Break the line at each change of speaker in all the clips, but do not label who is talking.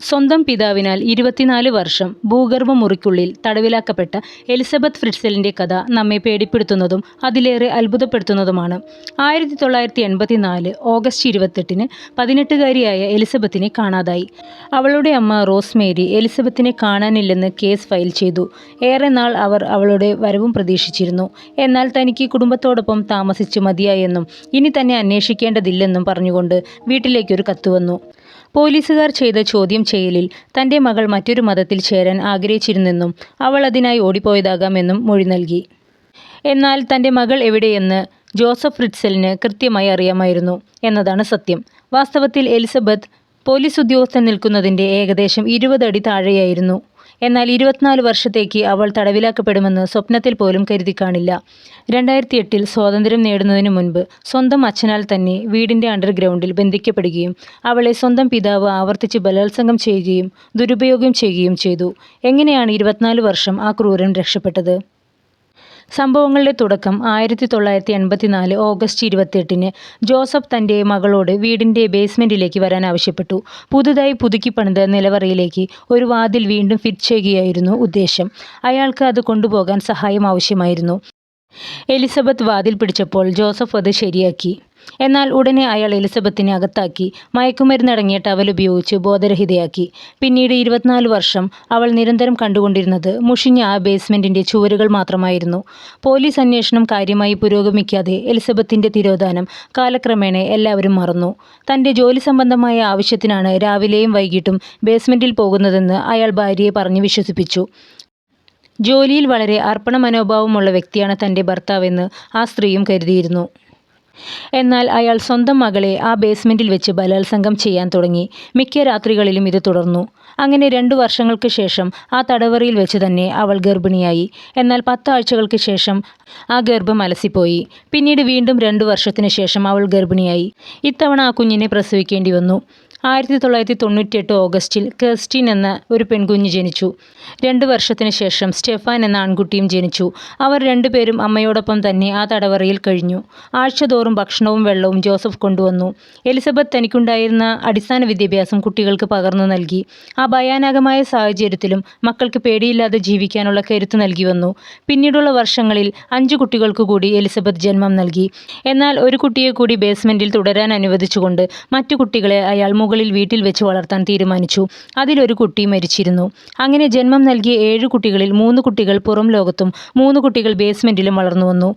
സ്വന്തം പിതാവിനാൽ ഇരുപത്തിനാല് വർഷം ഭൂഗർഭ മുറിക്കുള്ളിൽ തടവിലാക്കപ്പെട്ട എലിസബത്ത് ഫ്രിറ്റ്സലിന്റെ കഥ നമ്മെ പേടിപ്പെടുത്തുന്നതും അതിലേറെ അത്ഭുതപ്പെടുത്തുന്നതുമാണ്. ആയിരത്തി തൊള്ളായിരത്തി എൺപത്തിനാല് ഓഗസ്റ്റ് ഇരുപത്തെട്ടിന് പതിനെട്ടുകാരിയായ എലിസബത്തിനെ കാണാതായി. അവളുടെ അമ്മ റോസ്മേരി എലിസബത്തിനെ കാണാനില്ലെന്ന് കേസ് ഫയൽ ചെയ്തു. ഏറെ നാൾ അവർ അവളുടെ വരവും പ്രതീക്ഷിച്ചിരുന്നു. എന്നാൽ തനിക്ക് കുടുംബത്തോടൊപ്പം താമസിച്ച് മതിയായെന്നും ഇനി തന്നെ അന്വേഷിക്കേണ്ടതില്ലെന്നും പറഞ്ഞുകൊണ്ട് വീട്ടിലേക്കൊരു കത്ത് വന്നു. പോലീസുകാർ ചെയ്ത ചോദ്യം ചെയ്യലിൽ തന്റെ മകൾ മറ്റൊരു മതത്തിൽ ചേരാൻ ആഗ്രഹിച്ചിരുന്നെന്നും അവൾ അതിനായി ഓടിപ്പോയതാകാമെന്നും മൊഴി നൽകി. എന്നാൽ തന്റെ മകൾ എവിടെയെന്ന് ജോസഫ് റിറ്റ്സലിന് കൃത്യമായി അറിയാമായിരുന്നു എന്നതാണ് സത്യം. വാസ്തവത്തിൽ എലിസബത്ത് പോലീസ് ഉദ്യോഗസ്ഥൻ നിൽക്കുന്നതിന്റെ ഏകദേശം ഇരുപതടി താഴെയായിരുന്നു. എന്നാൽ ഇരുപത്തിനാല് വർഷത്തേക്ക് അവൾ തടവിലാക്കപ്പെടുമെന്ന് സ്വപ്നത്തിൽ പോലും കരുതി കാണില്ല. രണ്ടായിരത്തി എട്ടിൽ സ്വാതന്ത്ര്യം നേടുന്നതിന് മുൻപ് സ്വന്തം അച്ഛനാൽ തന്നെ വീടിന്റെ അണ്ടർഗ്രൗണ്ടിൽ ബന്ധിക്കപ്പെടുകയും അവളെ സ്വന്തം പിതാവ് ആവർത്തിച്ച് ബലാത്സംഗം ചെയ്യുകയും ദുരുപയോഗം ചെയ്യുകയും ചെയ്തു. എങ്ങനെയാണ് ഇരുപത്തിനാല് വർഷം ആ ക്രൂരൻ രക്ഷപ്പെട്ടത്? സംഭവങ്ങളുടെ തുടക്കം ആയിരത്തി തൊള്ളായിരത്തി എൺപത്തിനാല് ഓഗസ്റ്റ് ഇരുപത്തിയെട്ടിന് ജോസഫ് തന്റെ മകളോട് വീടിന്റെ ബേസ്മെന്റിലേക്ക് വരാൻ ആവശ്യപ്പെട്ടു. പുതുതായി പുതുക്കി പണിത നിലവറയിലേക്ക് ഒരു വാതിൽ വീണ്ടും ഫിറ്റ് ചെയ്യുകയായിരുന്നു ഉദ്ദേശം. അയാൾക്ക് അത് കൊണ്ടുപോകാൻ സഹായം ആവശ്യമായിരുന്നു. എലിസബത്ത് വാതിൽ പിടിച്ചപ്പോൾ ജോസഫ് അത് ശരിയാക്കി. എന്നാൽ ഉടനെ അയാൾ എലിസബത്തിനെ അകത്താക്കി മയക്കുമരുന്നടങ്ങിയ ടവൽ ഉപയോഗിച്ച് ബോധരഹിതയാക്കി. പിന്നീട് ഇരുപത്തിനാല് വർഷം അവൾ നിരന്തരം കണ്ടുകൊണ്ടിരുന്നത് മുഷിഞ്ഞ ആ ബേസ്മെന്റിന്റെ ചുവരുകൾ മാത്രമായിരുന്നു. പോലീസ് അന്വേഷണം കാര്യമായി പുരോഗമിക്കാതെ എലിസബത്തിന്റെ തിരോധാനം കാലക്രമേണ എല്ലാവരും മറന്നു. തന്റെ ജോലി സംബന്ധമായ ആവശ്യത്തിനാണ് രാവിലെയും വൈകിട്ടും ബേസ്മെന്റിൽ പോകുന്നതെന്ന് അയാൾ ഭാര്യയെ പറഞ്ഞു വിശ്വസിപ്പിച്ചു. ജോലിയിൽ വളരെ അർപ്പണ മനോഭാവമുള്ള വ്യക്തിയാണ് തന്റെ ഭർത്താവെന്ന് ആ സ്ത്രീയും കരുതിയിരുന്നു. എന്നാൽ അയാൾ സ്വന്തം മകളെ ആ ബേസ്മെന്റിൽ വെച്ച് ബലാത്സംഗം ചെയ്യാൻ തുടങ്ങി. മിക്ക രാത്രികളിലും ഇത് തുടർന്നു. അങ്ങനെ രണ്ടു വർഷങ്ങൾക്ക് ശേഷം ആ തടവറയിൽ വെച്ച് തന്നെ അവൾ ഗർഭിണിയായി. എന്നാൽ പത്താഴ്ചകൾക്ക് ശേഷം ആ ഗർഭം അലസിപ്പോയി. പിന്നീട് വീണ്ടും രണ്ടു വർഷത്തിന് ശേഷം അവൾ ഗർഭിണിയായി. ഇത്തവണ ആ കുഞ്ഞിനെ പ്രസവിക്കേണ്ടി വന്നു. ആയിരത്തി തൊള്ളായിരത്തി തൊണ്ണൂറ്റിയെട്ട് ഓഗസ്റ്റിൽ കെർസ്റ്റിൻ എന്ന ഒരു പെൺകുഞ്ഞ് ജനിച്ചു. രണ്ട് വർഷത്തിന് ശേഷം സ്റ്റെഫാൻ എന്ന ആൺകുട്ടിയും ജനിച്ചു. അവർ രണ്ടുപേരും അമ്മയോടൊപ്പം തന്നെ ആ തടവറയിൽ കഴിഞ്ഞു. ആഴ്ചതോറും ഭക്ഷണവും വെള്ളവും ജോസഫ് കൊണ്ടുവന്നു. എലിസബത്ത് തനിക്കുണ്ടായിരുന്ന അടിസ്ഥാന വിദ്യാഭ്യാസം കുട്ടികൾക്ക് പകർന്നു നൽകി. ഭയാനകമായ സാഹചര്യത്തിലും മക്കൾക്ക് പേടിയില്ലാതെ ജീവിക്കാനുള്ള കരുത്ത് നൽകി വന്നു. പിന്നീടുള്ള വർഷങ്ങളിൽ അഞ്ച് കുട്ടികൾക്ക് കൂടി എലിസബത്ത് ജന്മം നൽകി. എന്നാൽ ഒരു കുട്ടിയെ കൂടി ബേസ്മെന്റിൽ തുടരാൻ അനുവദിച്ചുകൊണ്ട് മറ്റു കുട്ടികളെ അയാൾ മുകളിൽ വീട്ടിൽ വെച്ച് വളർത്താൻ തീരുമാനിച്ചു. അതിലൊരു കുട്ടി മരിച്ചിരുന്നു. അങ്ങനെ ജന്മം നൽകിയ ഏഴ് കുട്ടികളിൽ മൂന്ന് കുട്ടികൾ പുറം ലോകത്തും മൂന്ന് കുട്ടികൾ ബേസ്മെന്റിലും വളർന്നു വന്നു.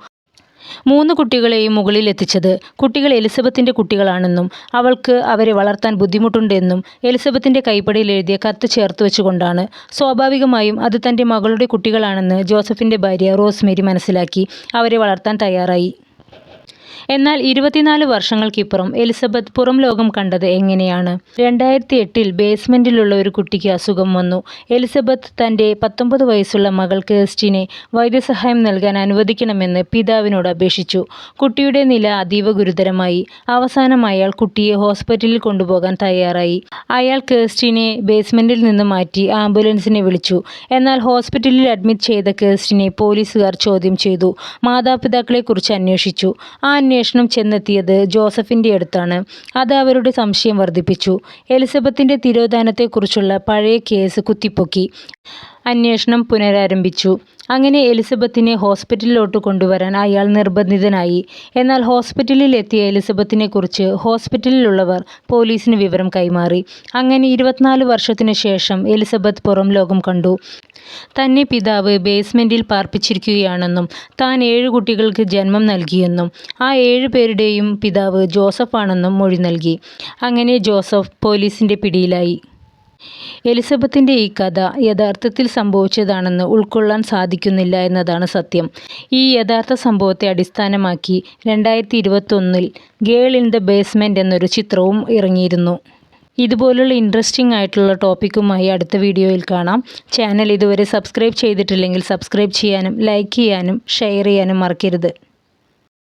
മൂന്ന് കുട്ടികളെയും മുകളിൽ എത്തിച്ചത്. കുട്ടികൾ എലിസബത്തിന്റെ കുട്ടികളാണെന്നും അവൾക്ക് അവരെ വളർത്താൻ ബുദ്ധിമുട്ടുണ്ടെന്നും എലിസബത്തിന്റെ കൈപ്പടിയിൽ എഴുതിയ കത്ത് ചേർത്ത് വെച്ചുകൊണ്ടാണ്. സ്വാഭാവികമായും അത് തന്റെ മകളുടെ കുട്ടികളാണെന്ന് ജോസഫിന്റെ ഭാര്യ റോസ്മേരി മനസ്സിലാക്കി. അവരെ വളർത്താൻ തയ്യാറായി. എന്നാൽ ഇരുപത്തിനാല് വർഷങ്ങൾക്കിപ്പുറം എലിസബത്ത് പുറം ലോകം കണ്ടത് എങ്ങനെയാണ്? രണ്ടായിരത്തി എട്ടിൽ ബേസ്മെന്റിലുള്ള ഒരു കുട്ടിക്ക് അസുഖം വന്നു. എലിസബത്ത് തന്റെ പത്തൊമ്പത് വയസ്സുള്ള മകൾ കേസ്റ്റിനെ വൈദ്യസഹായം നൽകാൻ അനുവദിക്കണമെന്ന് പിതാവിനോട് അപേക്ഷിച്ചു. കുട്ടിയുടെ നില അതീവ ഗുരുതരമായി. അവസാനം അയാൾ കുട്ടിയെ ഹോസ്പിറ്റലിൽ കൊണ്ടുപോകാൻ തയ്യാറായി. അയാൾ കേസ്റ്റിനെ ബേസ്മെന്റിൽ നിന്ന് മാറ്റി ആംബുലൻസിനെ വിളിച്ചു. എന്നാൽ ഹോസ്പിറ്റലിൽ അഡ്മിറ്റ് ചെയ്ത കേസ്റ്റിനെ പോലീസുകാർ ചോദ്യം ചെയ്തു. മാതാപിതാക്കളെക്കുറിച്ച് അന്വേഷിച്ചു. ആ അന്വേഷണം ചെന്നെത്തിയത് ജോസഫിന്റെ അടുത്താണ്. അത് അവരുടെ സംശയം വർദ്ധിപ്പിച്ചു. എലിസബത്തിന്റെ തിരോധാനത്തെക്കുറിച്ചുള്ള പഴയ കേസ് കുത്തിപ്പൊക്കി. അന്വേഷണം പുനരാരംഭിച്ചു. അങ്ങനെ എലിസബത്തിനെ ഹോസ്പിറ്റലിലോട്ട് കൊണ്ടുവരാൻ അയാൾ നിർബന്ധിതനായി. എന്നാൽ ഹോസ്പിറ്റലിൽ എത്തിയ എലിസബത്തിനെ കുറിച്ച് ഹോസ്പിറ്റലിലുള്ളവർ പോലീസിന് വിവരം കൈമാറി. അങ്ങനെ ഇരുപത്തിനാല് വർഷത്തിനു ശേഷം എലിസബത്ത് പുറം ലോകം കണ്ടു. തന്നെ പിതാവ് ബേസ്മെന്റിൽ പാർപ്പിച്ചിരിക്കുകയാണെന്നും താൻ ഏഴ് കുട്ടികൾക്ക് ജന്മം നൽകിയെന്നും ആ ഏഴ് പേരുടെയും പിതാവ് ജോസഫാണെന്നും മൊഴി നൽകി. അങ്ങനെ ജോസഫ് പോലീസിന്റെ പിടിയിലായി. എലിസബത്തിന്റെ ഈ കഥ യഥാർത്ഥത്തിൽ സംഭവിച്ചതാണെന്ന് ഉൾക്കൊള്ളാൻ സാധിക്കുന്നില്ല എന്നതാണ് സത്യം. ഈ യഥാർത്ഥ സംഭവത്തെ അടിസ്ഥാനമാക്കി രണ്ടായിരത്തി ഇരുപത്തൊന്നിൽ ഗേൾ ഇൻ ദ ബേസ്മെന്റ് എന്നൊരു ചിത്രവും ഇറങ്ങിയിരുന്നു. ഇതുപോലുള്ള ഇൻട്രസ്റ്റിംഗ് ആയിട്ടുള്ള ടോപ്പിക്കുമായി അടുത്ത വീഡിയോയിൽ കാണാം. ചാനൽ ഇതുവരെ സബ്സ്ക്രൈബ് ചെയ്തിട്ടില്ലെങ്കിൽ സബ്സ്ക്രൈബ് ചെയ്യാനും ലൈക്ക് ചെയ്യാനും ഷെയർ ചെയ്യാനും മറക്കരുത്.